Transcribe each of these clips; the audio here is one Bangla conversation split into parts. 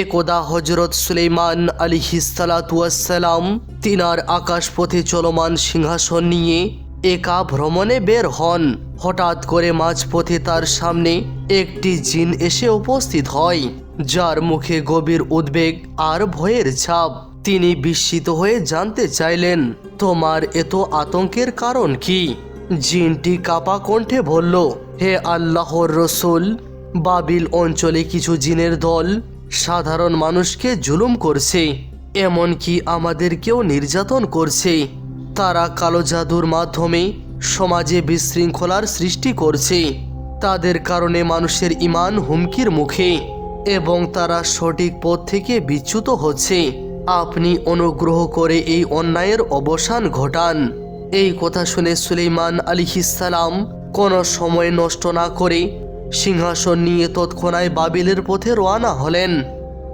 একদা হজরত সুলেইমান আলিহিসালাতুয়াসাল্লাম তিনার আকাশপথে চলমান সিংহাসন নিয়ে একা ভ্রমণে বের হন। হঠাৎ করে মাঝপথে তার সামনে একটি জিন এসে উপস্থিত হয়, যার মুখে গভীর উদ্বেগ আর ভয়ের ছাপ। তিনি বিস্মিত হয়ে জানতে চাইলেন, তোমার এত আতঙ্কের কারণ কি? জিনটি কাপা কণ্ঠে বলল, হে আল্লাহর রসুল, বাবিল অঞ্চলে কিছু জিনের দল সাধারণ মানুষকে জুলুম করছে, এমনকি আমাদেরকেও নির্যাতন করছে। তারা কালো জাদুর মাধ্যমে সমাজে বিশৃঙ্খলার সৃষ্টি করছে। তাদের কারণে মানুষের ইমান হুমকির মুখে, এবং তারা সঠিক পথ থেকে বিচ্যুত হচ্ছে। আপনি অনুগ্রহ করে এই অন্যায়ের অবসান ঘটান। এই কথা শুনে সুলেইমান আলিহিসাল্লাম কোনো সময় নষ্ট না করে সিংহাসন নিয়ে তৎক্ষণাৎ বাবিলের পথে রওনা হলেন।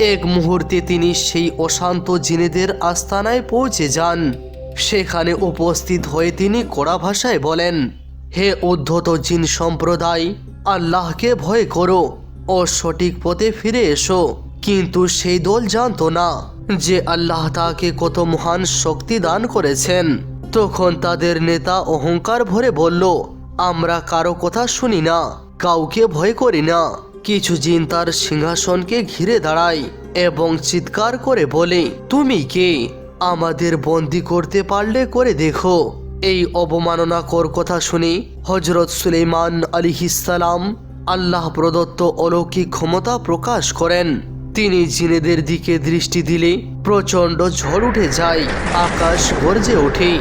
এক মুহূর্তে তিনি সেই অশান্ত জিনেদের আস্তানায় পৌঁছে যান। সেখানে উপস্থিত হয়ে তিনি কড়া ভাষায় বলেন, হে উদ্ধত জিন সম্প্রদায়, আল্লাহকে ভয় করো। ও সঠিক পথে ফিরে এসো। কিন্তু সেই দল জানতো না যে আল্লাহ তাকে কত মহান শক্তি দান করেছেন। তখন তাদের নেতা অহংকার ভরে বলল, আমরা কারও কথা শুনি না। কাউকে ভয় করি না। কিছু জিন তার সিংহাসনকে ঘিরে দাঁড়ায় এবং চিৎকার করে বলে, তুমি কে? আমাদের বন্দি করতে পারলে করে দেখো। এই অবমাননাকর কথা শুনে হজরত সুলেইমান আলিহিসাল্লাম আল্লাহ প্রদত্ত অলৌকিক ক্ষমতা প্রকাশ করেন। তিনি জিনেদের দিকে দৃষ্টি দিলে প্রচণ্ড ঝড় উঠে যায়, আকাশ গর্জে ওঠে,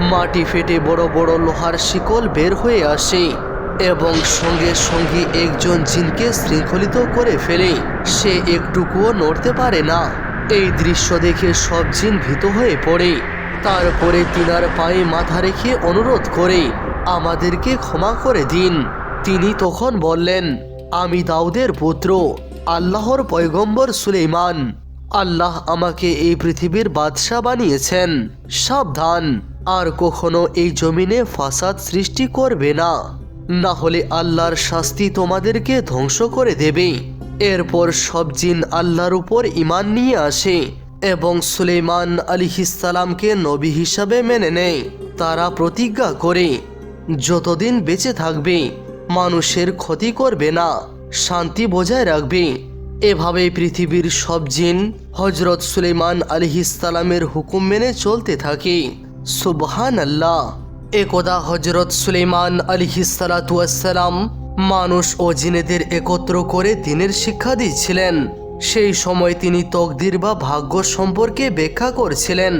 মাটি ফেটে বড় বড় লোহার শিকল বের হয়ে আসে। এবং সঙ্গে সঙ্গে একজন জিনকে শৃঙ্খলিত করে ফেলে। সে একটুকুও নড়তে পারে না। এই দৃশ্য দেখে সব জিন ভীত হয়ে পড়ে। তারপরে তিনার পায়ে মাথা রেখে অনুরোধ করে, আমাদেরকে ক্ষমা করে দিন। তিনি তখন বললেন, আমি দাউদের পুত্র, আল্লাহর পয়গম্বর সুলেইমান। আল্লাহ আমাকে এই পৃথিবীর বাদশাহ বানিয়েছেন। সাবধান, আর কখনো এই জমিনে ফাসাদ সৃষ্টি করবে না। না হলে আল্লাহর শাস্তি তোমাদেরকে ধ্বংস করে দেবে এরপর সব জিন আল্লাহর উপর ইমান নিয়ে আসে এবং সুলেইমান আলিহিসালামকে নবী হিসাবে মেনে নেয়। তারা প্রতিজ্ঞা করে, যতদিন বেঁচে থাকবে, মানুষের ক্ষতি করবে না, শান্তি বজায় রাখবে। এভাবে পৃথিবীর সব জিন হজরত সুলেইমান আলিহিসালামের হুকুম মেনে চলতে থাকে। সুবহান আল্লাহ একদা হজরত সুলেইমান আলিহিসালাতুয়াসালাম মানুষ ও জিনেদের একত্র করে দিনের শিক্ষা দিচ্ছিলেন সেই সময় তিনি তকদির বা ভাগ্য সম্পর্কে ব্যাখ্যা করছিলেন।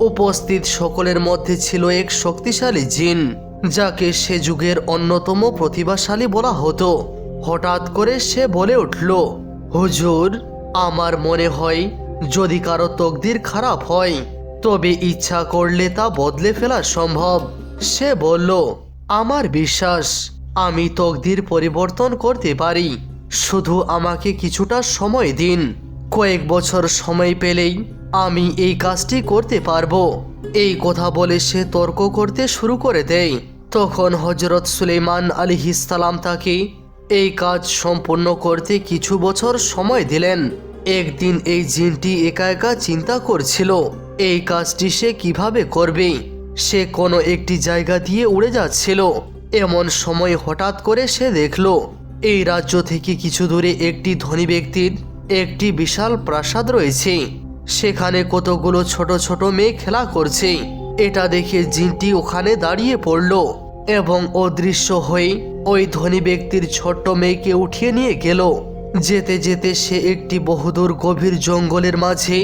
উপস্থিত সকলের মধ্যে ছিল এক শক্তিশালী জিন, যাকে সে যুগের অন্যতম প্রতিভাশালী বলা হতো। হঠাৎ করে সে বলে উঠল, হুজুর, আমার মনে হয় যদি কারও তকদির খারাপ হয়, তবে ইচ্ছা করলে তা বদলে ফেলা সম্ভব। সে বলল, আমার বিশ্বাস, আমি তকদির পরিবর্তন করতে পারি। শুধু আমাকে কিছুটা সময় দিন। কয়েক বছর সময় পেলেই আমি এই কাজটি করতে পারব। এই কথা বলে সে তর্ক করতে শুরু করে দেয়। তখন হজরত সুলেইমান আলিহিসালাম তাকে এই কাজ সম্পূর্ণ করতে কিছু বছর সময় দিলেন। একদিন এই জিনটি একা একা চিন্তা করছিল, এই কাজটি সে কীভাবে করবে? সে কোনো একটি জায়গা দিয়ে উড়ে যাচ্ছিল। এমন সময় হঠাৎ করে সে দেখল, এই রাজ্য থেকে কিছু দূরে একটি ধনী ব্যক্তির একটি বিশাল প্রাসাদ রয়েছে। সেখানে কতগুলো ছোট ছোট মেয়ে খেলা করছে। এটা দেখে জিনটি ওখানে দাঁড়িয়ে পড়ল এবং অদৃশ্য হয়ে ওই ধনী ব্যক্তির ছোট্ট মেয়েকে উঠিয়ে নিয়ে গেল। যেতে যেতে সে একটি বহুদূর গভীর জঙ্গলের মাঝে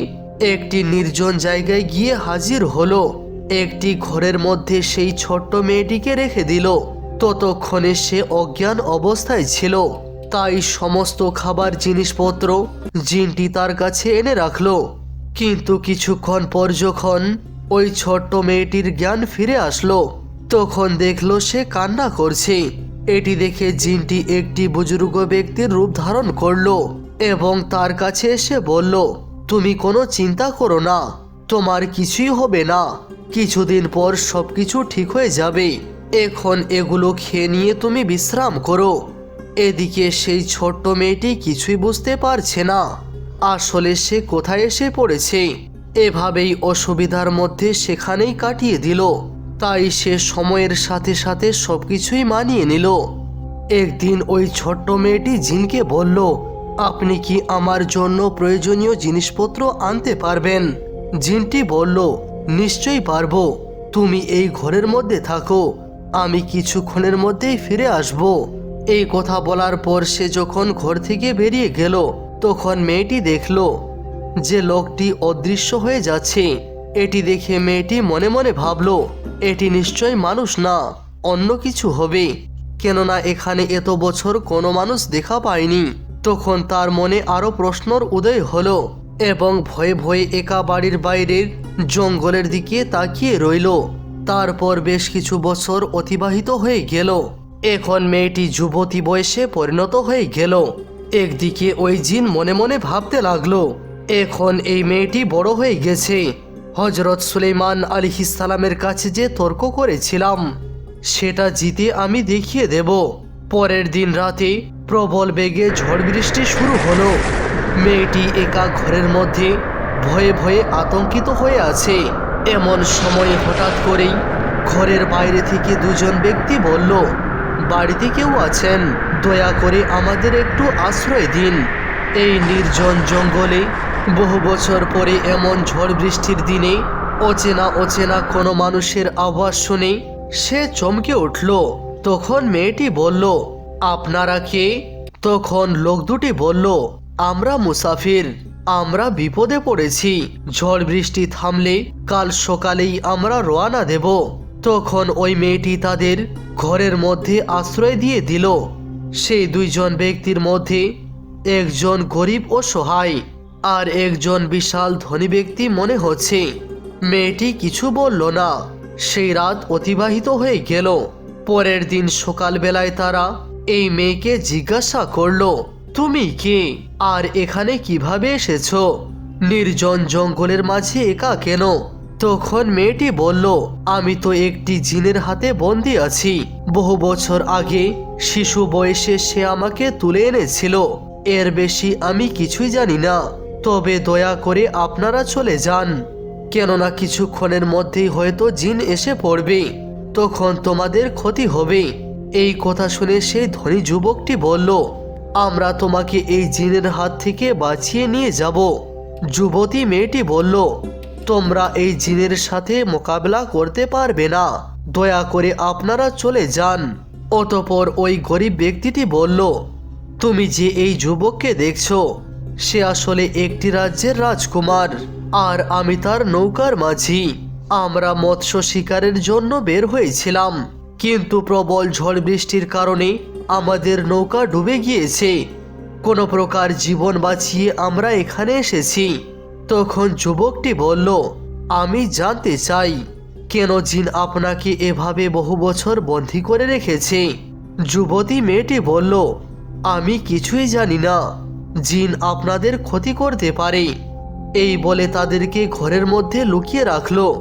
একটি নির্জন জায়গায় গিয়ে হাজির হলো। একটি ঘরের মধ্যে সেই ছোট্ট মেয়েটিকে রেখে দিল। ততক্ষণে সে অজ্ঞান অবস্থায় ছিল। তাই সমস্ত খাবার, জিনিসপত্র জিনটি তার কাছে এনে রাখল। কিন্তু কিছুক্ষণ পর যখন ওই ছোট্ট মেয়েটির জ্ঞান ফিরে আসলো, তখন দেখল সে কান্না করছে। এটি দেখে জিনটি একটি বুজুর্গ ব্যক্তির রূপ ধারণ করল এবং তার কাছে এসে বলল, তুমি কোনো চিন্তা করো না, তোমার কিছুই হবে না। কিছুদিন পর সবকিছু ঠিক হয়ে যাবে। এখন এগুলো খেয়ে নিয়ে তুমি বিশ্রাম করো। এদিকে সেই ছোট্ট মেয়েটি কিছুই বুঝতে পারছে না। আসলে সে কোথায় এসে পড়েছে? এভাবেই অসুবিধার মধ্যে সেখানেই কাটিয়ে দিল। তাই সে সময়ের সাথে সাথে সবকিছুই মানিয়ে নিল। একদিন ওই ছোট্ট মেয়েটি জিনকে বলল, আপনি কি আমার জন্য প্রয়োজনীয় জিনিসপত্র আনতে পারবেন? জিনটি বলল নিশ্চয়ই পারব। তুমি এই ঘরের মধ্যে থাকো। আমি কিছুক্ষণের মধ্যেই ফিরে আসব। এই কথা বলার পর সে যখন ঘর থেকে বেরিয়ে গেল, তখন মেয়েটি দেখল যে লোকটি অদৃশ্য হয়ে যাচ্ছে। এটি দেখে মেয়েটি মনে মনে ভাবল, এটি নিশ্চয় মানুষ না, অন্য কিছু হবে। কেননা এখানে এত বছর কোনো মানুষ দেখা পায়নি। তখন তার মনে আরও প্রশ্নর উদয় হলো এবং ভয়ে ভয়ে একা বাড়ির বাইরের জঙ্গলের দিকে তাকিয়ে রইল। তারপর বেশ কিছু বছর অতিবাহিত হয়ে গেল। এখন মেয়েটি যুবতী বয়সে পরিণত হয়ে গেল। একদিকে ওই জিন মনে মনে ভাবতে লাগল, এখন এই মেয়েটি বড় হয়ে গেছে। হজরত সুলেমান আলিহিসালামের কাছে যে তর্ক করেছিলাম, সেটা জিতে আমি দেখিয়ে দেব। পরের দিন রাতে প্রবল বেগে ঝড় বৃষ্টি শুরু হলো। মেয়েটি একা ঘরের মধ্যে ভয়ে ভয়ে আতঙ্কিত হয়ে আছে। এমন সময় হঠাৎ করেই ঘরের বাইরে থেকে দুজন ব্যক্তি বলল, বাড়িতে কেউ আছেন? দয়া করে আমাদের একটু আশ্রয় দিন। এই নির্জন জঙ্গলে বহু বছর পরে এমন ঝড় বৃষ্টির দিনে অচেনা অচেনা কোনো মানুষের আওয়াজ শুনে সে চমকে উঠল। তখন মেয়েটি বলল, আপনারা কে? তখন লোক দুটি বলল, আমরা মুসাফির। আমরা বিপদে পড়েছি। ঝড় বৃষ্টি থামলে কাল সকালেই আমরা রওনা দেব। তখন ওই মেয়েটি তাদের ঘরের মধ্যে আশ্রয় দিয়ে দিল। সেই দুইজন ব্যক্তির মধ্যে একজন গরিব ও সহায়, আর একজন বিশাল ধনী ব্যক্তি মনে হচ্ছে। মেয়েটি কিছু বলল না। সেই রাত অতিবাহিত হয়ে গেল। পরের দিন সকালবেলায় তারা এই মেয়েকে জিজ্ঞাসা করল তুমি কে? আর এখানে কীভাবে এসেছ? নির্জন জঙ্গলের মাঝে একা কেন? তখন মেয়েটি বলল, আমি তো একটি জিনের হাতে বন্দি আছি। বহু বছর আগে শিশু বয়সে সে আমাকে তুলে এনেছিল। এর বেশি আমি কিছুই জানি না। তবে দয়া করে আপনারা চলে যান। কেননা কিছুক্ষণের মধ্যেই হয়তো জিন এসে পড়বে। তখন তোমাদের ক্ষতি হবে। এই কথা শুনে সেই ধনী যুবকটি বলল আমরা তোমাকে এই জিনের হাত থেকে বাঁচিয়ে নিয়ে যাব। যুবতী মেয়েটি বলল, তোমরা এই জিনের সাথে মোকাবেলা করতে পারবে না। দয়া করে আপনারা চলে যান। অতপর ওই গরিব ব্যক্তিটি বলল, তুমি যে এই যুবককে দেখছ, সে আসলে একটি রাজ্যের রাজকুমার, আর আমি তার নৌকার মাঝি। আমরা মৎস্য শিকারের জন্য বের হয়েছিলাম, কিন্তু প্রবল ঝড় বৃষ্টির কারণে আমাদের নৌকা ডুবে গিয়েছে। কোনো প্রকার জীবন বাঁচিয়ে আমরা এখানে এসেছি। তখন যুবকটি বলল, আমি জানতে চাই, কেন জিন আপনাকে এভাবে বহু বছর বন্দী করে রেখেছে? যুবতী মেয়েটি বলল, আমি কিছুই জানি না। জিন আপনাদের ক্ষতি করতে পারে। এই বলে তাদেরকে ঘরের মধ্যে লুকিয়ে রাখল।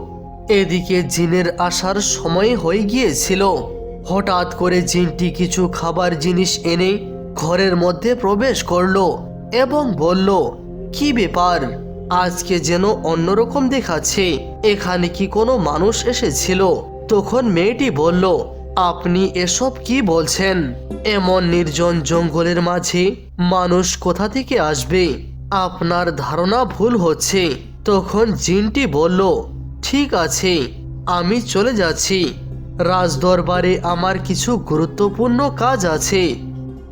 এদিকে জিনের আসার সময় হয়ে গিয়েছিল। হঠাৎ করে জিনটি কিছু খাবার জিনিস এনে ঘরের মধ্যে প্রবেশ করল এবং বলল, কি ব্যাপার? আজকে যেন অন্যরকম দেখাচ্ছে। এখানে কি কোনো মানুষ এসেছিল? তখন মেয়েটি বলল, আপনি এসব কি বলছেন? এমন নির্জন জঙ্গলের মাঝে মানুষ কোথা থেকে আসবে? আপনার ধারণা ভুল হচ্ছে। তখন জিনটি বলল, ঠিক আছে, আমি চলে যাচ্ছি। রাজদরবারে আমার কিছু গুরুত্বপূর্ণ কাজ আছে।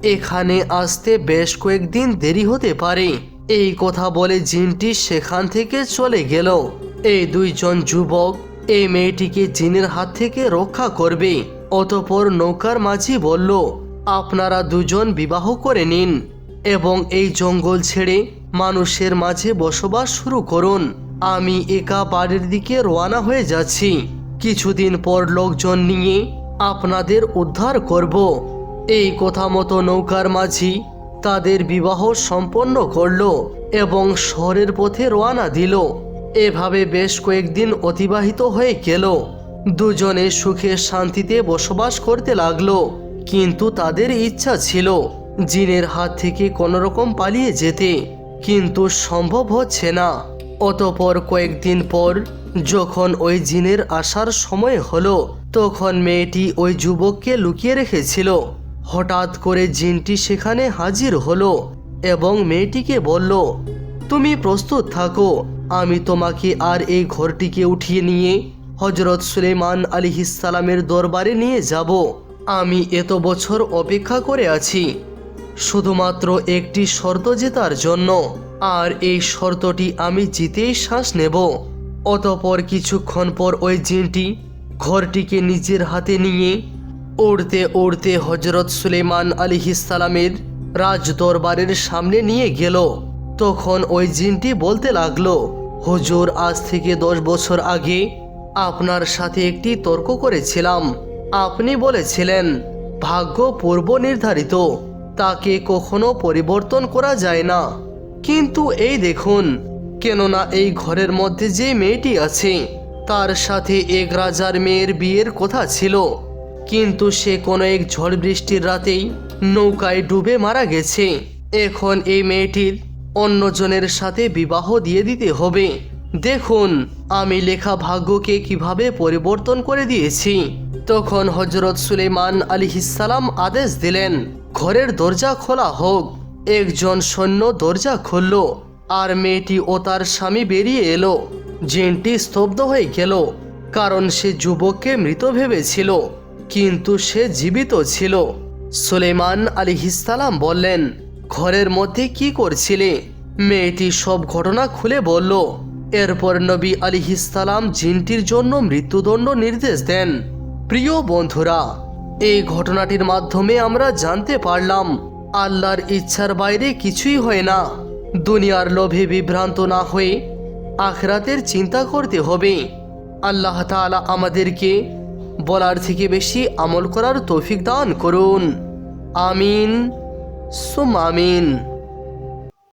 এখানে আসতে বেশ কয়েকদিন দেরি হতে পারে। এই কথা বলে জিনটি সেখান থেকে চলে গেল। এই দুইজন যুবক এই মেয়েটিকে জিনের হাত থেকে রক্ষা করবে। অতপর নৌকার মাঝি বলল, আপনারা দুজন বিবাহ করে নিন এবং এই জঙ্গল ছেড়ে মানুষের মাঝে বসবাস শুরু করুন। আমি একা বাড়ির দিকে রওনা হয়ে যাচ্ছি। কিছুদিন পর লোকজন নিয়ে আপনাদের উদ্ধার করব। এই কথা মতো নৌকার মাঝি তাদের বিবাহ সম্পন্ন করল এবং শহরের পথে রওনা দিল। এভাবে বেশ কয়েকদিন অতিবাহিত হয়ে গেল। দুজনে সুখে শান্তিতে বসবাস করতে লাগল, কিন্তু তাদের ইচ্ছা ছিল জিনের হাত থেকে কোনোরকম পালিয়ে যেতে, কিন্তু সম্ভব হচ্ছে না। অতপর কয়েকদিন পর যখন ওই জিনের আসার সময় হলো, তখন মেয়েটি ওই যুবককে লুকিয়ে রেখেছিল। হঠাৎ করে জিনটি সেখানে হাজির হলো এবং মেয়েটিকে বলল, তুমি প্রস্তুত থাকো, আমি তোমাকে আর এই ঘরটিকে উঠিয়ে নিয়ে হজরত সুলেমান আলিহিসালামের দরবারে নিয়ে যাব। আমি এত বছর অপেক্ষা করে আছি। শুধুমাত্র একটি শর্ত জেতার জন্য, আর এই শর্তটি আমি জিতেই শ্বাস নেব। অতপর কিছুক্ষণ পর ওই জিনটি ঘরটিকে নিজের হাতে নিয়ে উড়তে উড়তে হজরত সুলেমান আলিহিসালামের রাজ দরবারের সামনে নিয়ে গেল। তখন ওই জিনটি বলতে লাগল, হুজুর, আজ থেকে দশ বছর আগে আপনার সাথে একটি তর্ক করেছিলাম। আপনি বলেছিলেন, ভাগ্য পূর্ব নির্ধারিত, তাকে কখনো পরিবর্তন করা যায় না। কিন্তু এই দেখুন কেননা এই ঘরের মধ্যে যে মেয়েটি আছে, তার সাথে এক রাজার মেয়ের বিয়ের কথা ছিল। কিন্তু সে কোনো এক ঝড় বৃষ্টির রাতেই নৌকায় ডুবে মারা গেছে। এখন এই মেয়েটির অন্যজনের সাথে বিবাহ দিয়ে দিতে হবে। দেখুন, আমি লেখা ভাগ্যকে কীভাবে পরিবর্তন করে দিয়েছি। তখন হজরত সুলেমান আলী আলিহিসাল্লাম আদেশ দিলেন, ঘরের দরজা খোলা হোক। একজন সৈন্য দরজা খুলল। আর মেয়েটি ও তার স্বামী বেরিয়ে এলো। জিনটি স্তব্ধ হয়ে গেল, কারণ সে যুবককে মৃত ভেবেছিল, কিন্তু সে জীবিত ছিল। সুলেমান আলিহিসাল্লাম বললেন, ঘরের মধ্যে কি করছিলে? মেয়েটি সব ঘটনা খুলে বলল, এরপর নবী আলিহিসাল্লাম জিনটির জন্য মৃত্যুদণ্ড নির্দেশ দেন। প্রিয় বন্ধুরা, এই ঘটনাটির মাধ্যমে আমরা জানতে পারলাম, আল্লাহর ইচ্ছার বাইরে কিছুই হয় না। দুনিয়ার লোভে বিভ্রান্ত না হয়ে আখরাতের চিন্তা করতে হবে। আল্লাহ তালা আমাদেরকে বলার থেকে বেশি আমল করার তৌফিক দান করুন। আমিন। সুম আমিন।